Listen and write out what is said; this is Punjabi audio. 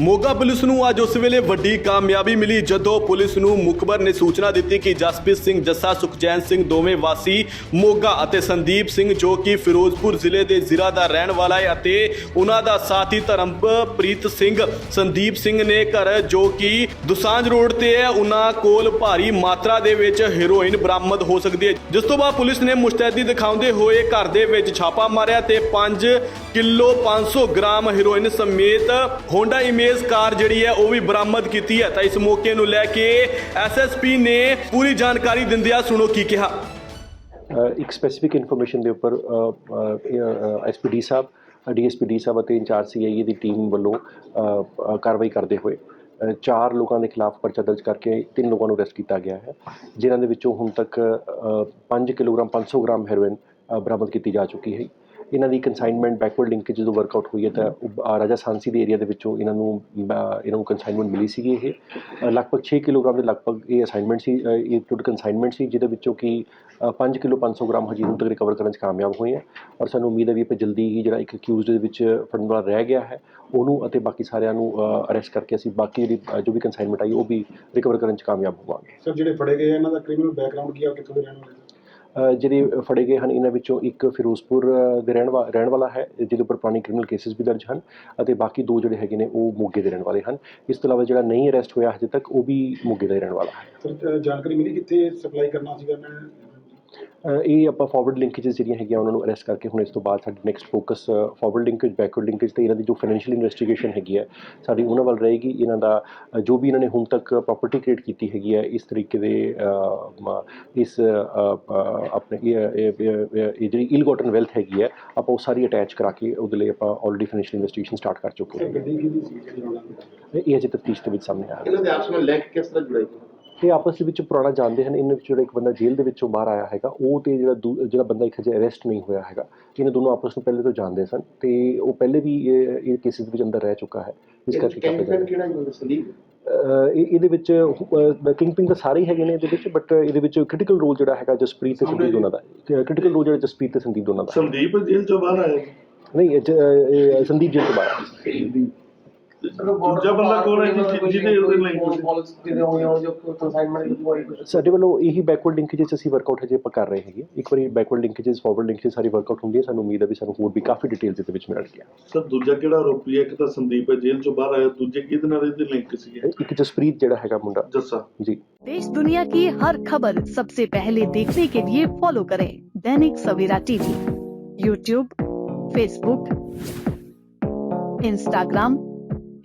ਮੋਗਾ ਪੁਲਿਸ ਨੂੰ ਅੱਜ ਉਸ ਵੇਲੇ ਵੱਡੀ ਕਾਮਯਾਬੀ ਮਿਲੀ ਜਦੋਂ ਪੁਲਿਸ ਨੂੰ ਮੁਖਬਰ ਨੇ ਸੂਚਨਾ ਦਿੱਤੀ ਕਿ ਜਸਪ੍ਰੀਤ ਸਿੰਘ ਜੱਸਾ, ਸੁਖਚੈਨ ਸਿੰਘ ਦੋਵੇਂ ਵਾਸੀ ਮੋਗਾ ਅਤੇ ਸੰਦੀਪ ਸਿੰਘ ਜੋ ਕਿ ਫਿਰੋਜ਼ਪੁਰ ਜ਼ਿਲ੍ਹੇ ਦੇ ਜ਼ਿਲ੍ਹਾ ਦਾ ਰਹਿਣ ਵਾਲਾ ਹੈ ਅਤੇ ਉਹਨਾਂ ਦਾ ਸਾਥੀ ਧਰਮਪ੍ਰੀਤ ਸਿੰਘ, ਸੰਦੀਪ ਸਿੰਘ ਨੇ ਘਰ ਜੋ ਕਿ ਦੁਸਾਂਝ ਰੋਡ ਤੇ ਹੈ, ਉਹਨਾਂ ਕੋਲ ਭਾਰੀ ਮਾਤਰਾ ਦੇ ਵਿੱਚ ਹੈਰੋਇਨ ਬਰਾਮਦ ਹੋ ਸਕਦੀ ਹੈ। ਜਿਸ ਤੋਂ ਬਾਅਦ ਪੁਲਿਸ ਨੇ ਮੁਸ਼ਤੈਦੀ ਦਿਖਾਉਂਦੇ ਹੋਏ ਘਰ ਦੇ ਵਿੱਚ ਛਾਪਾ ਮਾਰਿਆ ਤੇ 5 kilo 500 gram heroin Honda Amaze image ਕਾਰ ਜਿਹੜੀ ਹੈ, ਉਹ ਵੀ ਬਰਾਮਦ ਕੀਤੀ ਹੈ। ਤਾਂ ਇਸ ਮੌਕੇ ਨੂੰ ਲੈ ਕੇ ਐਸਐਸਪੀ ਨੇ ਪੂਰੀ ਜਾਣਕਾਰੀ ਦਿੰਦਿਆਂ ਸੁਣੋ ਕੀ ਕਿਹਾ। ਇੱਕ ਸਪੈਸੀਫਿਕ ਇਨਫੋਰਮੇਸ਼ਨ ਦੇ ਉੱਪਰ ਐਸਪੀਡੀ ਸਾਹਿਬ ਡੀਐਸਪੀਡੀ ਸਾਹਿਬ ਅਤੇ ਇੰਚਾਰਜ ਸੀਆਈਏ ਦੀ ਟੀਮ ਵੱਲੋਂ ਕਾਰਵਾਈ ਕਰਦੇ ਹੋਏ ਚਾਰ ਲੋਕਾਂ ਦੇ ਖਿਲਾਫ ਪਰਚਾ ਦਰਜ ਕਰਕੇ ਤਿੰਨ ਲੋਕਾਂ ਨੂੰ ਅਰੈਸਟ ਕੀਤਾ ਗਿਆ ਹੈ, ਜਿਨ੍ਹਾਂ ਦੇ ਵਿੱਚੋਂ ਹੁਣ ਤੱਕ 5 ਕਿਲੋਗ੍ਰਾਮ 500 ਗ੍ਰਾਮ ਹੈਰੋਇਨ ਬਰਾਮਦ ਕੀਤੀ ਜਾ ਚੁੱਕੀ ਹੈ। ਇਹਨਾਂ ਦੀ ਕੰਸਾਈਨਮੈਂਟ ਬੈਕਵਰਡ ਲਿੰਕੇਜ ਜਦੋਂ ਵਰਕਆਊਟ ਹੋਈ ਹੈ ਤਾਂ ਉਹ, ਰਾਜਾ ਸਾਂਸੀ ਦੇ ਏਰੀਆ ਦੇ ਵਿੱਚੋਂ ਇਹਨਾਂ ਨੂੰ ਇਹਨਾਂ ਨੂੰ ਕੰਸਾਈਨਮੈਂਟ ਮਿਲੀ ਸੀਗੀ ਇਹ। ਲਗਭਗ 6 ਕਿਲੋਗ੍ਰਾਮ ਦੇ ਲਗਭਗ ਇਹ ਅਸਾਈਨਮੈਂਟ ਸੀ ਇਹ ਟੋਟਲ ਕੰਸਾਈਨਮੈਂਟ ਸੀ ਜਿਹਦੇ ਵਿੱਚੋਂ ਕਿ ਅ, 5 ਕਿਲੋ 500 ਗ੍ਰਾਮ ਹਜੇ ਹੁਣ ਤੱਕ ਰਿਕਵਰ ਕਰਨ 'ਚ ਕਾਮਯਾਬ ਹੋਏ ਹਾਂ ਔਰ ਸਾਨੂੰ ਉਮੀਦ ਹੈ ਵੀ ਆਪਾਂ ਜਲਦੀ ਹੀ ਜਿਹੜਾ ਇੱਕ ਅਕਿਊਜ਼ਡ ਦੇ ਵਿੱਚ ਫੜਨ ਵਾਲਾ ਰਹਿ ਗਿਆ ਹੈ ਉਹਨੂੰ ਅਤੇ ਬਾਕੀ ਸਾਰਿਆਂ ਨੂੰ ਅਰੈਸਟ ਕਰਕੇ ਅਸੀਂ ਬਾਕੀ ਜਿਹੜੀ ਜੋ ਵੀ ਕੰਸਾਈਨਮੈਂਟ ਆਈ ਉਹ ਵੀ ਰਿਕਵਰ ਕਰਨ 'ਚ ਕਾਮਯਾਬ ਹੋਵਾਂਗੇ। ਸਰ ਜਿਹੜੇ ਫੜੇ ਗਏ ਆ, ਇਹਨਾਂ ਦਾ ਕ੍ਰਿਮੀਨਲ ਬੈਕਗ੍ਰਾਉਂਡ ਕੀ ਆ ਕਿੱਥੋਂ ਦੇ ਰਹਿਣ ਵਾਲੇ ਜਿਹੜੇ ਫੜੇ ਗਏ ਹਨ, ਇਹਨਾਂ ਵਿੱਚੋਂ ਇੱਕ ਫਿਰੋਜ਼ਪੁਰ ਦੇ ਰਹਿਣ ਵਾ- ਰਹਿਣ ਵਾਲਾ ਹੈ, ਜਿਹਦੇ ਉੱਪਰ ਪੁਰਾਣੇ ਕ੍ਰਿਮੀਨਲ ਕੇਸਿਸ ਵੀ ਦਰਜ ਹਨ ਅਤੇ ਬਾਕੀ ਦੋ ਜਿਹੜੇ ਹੈਗੇ ਨੇ, ਉਹ ਮੋਗੇ ਦੇ ਰਹਿਣ ਵਾਲੇ ਹਨ। ਇਸ ਤੋਂ ਇਲਾਵਾ ਜਿਹੜਾ ਨਹੀਂ ਅਰੈਸਟ ਹੋਇਆ ਹਜੇ ਤੱਕ, ਉਹ ਵੀ ਮੋਗੇ ਦਾ ਹੀ ਰਹਿਣ ਵਾਲਾ ਹੈ। ਸਰ ਜਾਣਕਾਰੀ ਮਿਲੀ ਕਿੱਥੇ ਸਪਲਾਈ ਕਰਨਾ ਸੀਗਾ? ਮੈਂ ਇਹ ਆਪਾਂ ਫਾਰਵਰਡ ਲਿੰਕੇजेस ਜਿਹੜੀਆਂ ਹੈਗੀਆਂ ਉਹਨਾਂ ਨੂੰ ਅਰੈਸਟ ਕਰਕੇ ਹੁਣ ਇਸ ਤੋਂ ਬਾਅਦ ਸਾਡੀ next focus forward linkage backward linkage ਤੇ ਇਹਨਾਂ ਦੀ ਜੋ ਫਾਈਨੈਂਸ਼ੀਅਲ ਇਨਵੈਸਟੀਗੇਸ਼ਨ ਹੈਗੀ ਹੈ ਸਾਡੀ ਉਹਨਾਂ ਵੱਲ ਰਹੇਗੀ। ਇਹਨਾਂ ਦਾ ਜੋ ਵੀ ਇਹਨਾਂ ਨੇ ਹੁਣ ਤੱਕ ਪ੍ਰਾਪਰਟੀ ਕ੍ਰੀਏਟ ਕੀਤੀ ਹੈਗੀ ਹੈ ਇਸ ਤਰੀਕੇ ਦੇ ਇਸ ਆਪਣੇ ਇਹ ਜਿਹੜੀ ਇਲ ਗੋਟਨ ਵੈਲਥ ਹੈਗੀ ਹੈ ਆਪਾਂ ਉਹ ਸਾਰੀ ਅਟੈਚ ਕਰਾ ਕੇ ਉਹਦੇ ਲਈ ਆਪਾਂ ਆਲਰੇਡੀ ਫਾਈਨੈਂਸ਼ੀਅਲ ਇਨਵੈਸਟੀਗੇਸ਼ਨ ਸਟਾਰਟ ਕਰ ਚੁੱਕੇ ਹਾਂ? ਇਹ ਅਜੇ ਤਫਤੀਸ਼ ਦੇ ਵਿੱਚ ਸਾਹਮਣੇ ਆ ਰਿਹਾ ਇਹਨਾਂ ਦੇ ਆਪਸ ਵਿੱਚ ਲਿੰਕ ਕਿਸ ਤਰ੍ਹਾਂ ਜੁੜੇ ਇਹ ਆਪਸ ਦੇ ਵਿੱਚ ਪੁਰਾਣਾ ਜਾਣਦੇ ਹਨ ਇਹਨਾਂ ਵਿੱਚ ਜਿਹੜਾ ਇੱਕ ਬੰਦਾ ਜੇਲ੍ਹ ਦੇ ਵਿੱਚੋਂ ਬਾਹਰ ਆਇਆ ਹੈਗਾ ਉਹ ਤੇ ਜਿਹੜਾ ਦੂ- ਜਿਹੜਾ ਬੰਦਾ ਇੱਕ ਹਜੇ ਅਰੈਸਟ ਨਹੀਂ ਹੋਇਆ ਹੈਗਾ ਇਹਨਾਂ ਦੋਨੋਂ ਆਪਸ ਨੂੰ ਪਹਿਲੇ ਤੋਂ ਜਾਣਦੇ ਸਨ ਤੇ ਉਹ ਪਹਿਲੇ ਵੀ ਇਹ ਇਹ ਕੇਸਿਸ ਵਿੱਚ ਅੰਦਰ ਰਹਿ ਚੁੱਕਾ ਹੈ ਇਸ ਕਰਕੇ ਕਿਹੜਾ ਜੀ ਸੰਦੀਪ ਇਹਦੇ ਵਿੱਚ ਕਿੰਗ ਪਿੰਗ ਤਾਂ ਸਾਰੇ ਹੀ ਹੈਗੇ ਨੇ ਇਹਦੇ ਵਿੱਚ ਬਟ ਇਹਦੇ ਵਿੱਚ ਕ੍ਰਿਟੀਕਲ ਰੋਲ ਜਿਹੜਾ ਹੈਗਾ ਜਸਪ੍ਰੀਤ ਤੇ ਸੰਦੀਪ ਦੋਨਾਂ ਦਾ ਕ੍ਰਿਟੀਕਲ ਰੋਲ ਜਿਹੜਾ ਜਸਪ੍ਰੀਤ ਤੇ ਸੰਦੀਪ ਦੋਨਾਂ ਦਾ। ਸੰਦੀਪ ਜੇਲ੍ਹ ਚੋਂ ਬਾਹਰ ਆਇਆ ਨਹੀਂ ਸੰਦੀਪ ਜੇਲ੍ਹ ਤੋਂ ਬਾਹਰ ਆਇਆ। ਦੂਜਾ ਬੰਦਾ ਕੋਲ ਹੈ ਜਿ- ਜਿਹਦੇ ਉਹਦੇ ਲਈ ਤੁਸੀਂ- ਬਾਲਸ ਕਿਤੇ ਹੋਏ ਹੋ ਜੋ ਕਨਸਾਈਨਮੈਂਟ ਦੀ ਹੋਈ ਕੁਝ ਸਾਡੇ ਵੱਲੋਂ ਇਹੀ ਬੈਕਵਰਡ ਲਿੰਕੇजेस ਅਸੀਂ ਵਰਕਆਊਟ ਹਜੇ ਆਪਾਂ ਕਰ ਰਹੇ ਹੈਗੇ ਇੱਕ ਵਾਰੀ ਬੈਕਵਰਡ ਲਿੰਕੇजेस ਫਾਰਵਰਡ ਲਿੰਕੇजेस ਸਾਰੀ ਵਰਕਆਊਟ ਹੁੰਦੀ ਹੈ। ਸਾਨੂੰ ਉਮੀਦ ਹੈ ਵੀ ਸਾਨੂੰ ਹੋਰ ਵੀ ਕਾਫੀ ਡਿਟੇਲਸ ਇਹਦੇ ਵਿੱਚ ਮਿਲਣਗੀਆਂ। ਸਰ ਦੂਜਾ ਕਿਹੜਾ ਆਰੋਪੀ ਹੈ? ਇੱਕ ਤਾਂ ਸੰਦੀਪ ਹੈ ਜੇਲ੍ਹ ਚੋਂ ਬਾਹਰ ਆਇਆ। ਦੂਜੇ ਕਿਹਦੇ ਨਾਲ ਇਹਦੇ ਲਿੰਕ ਸੀਗੇ? ਇੱਕ ਜਸਪ੍ਰੀਤ ਜਿਹੜਾ ਹੈਗਾ ਮੁੰਡਾ। ਜੱਸਾ। ਜੀ। देश दुनिया की हर खबर सबसे पहले देखने के लिए फॉलो करें Dainik Savera TV YouTube Facebook Instagram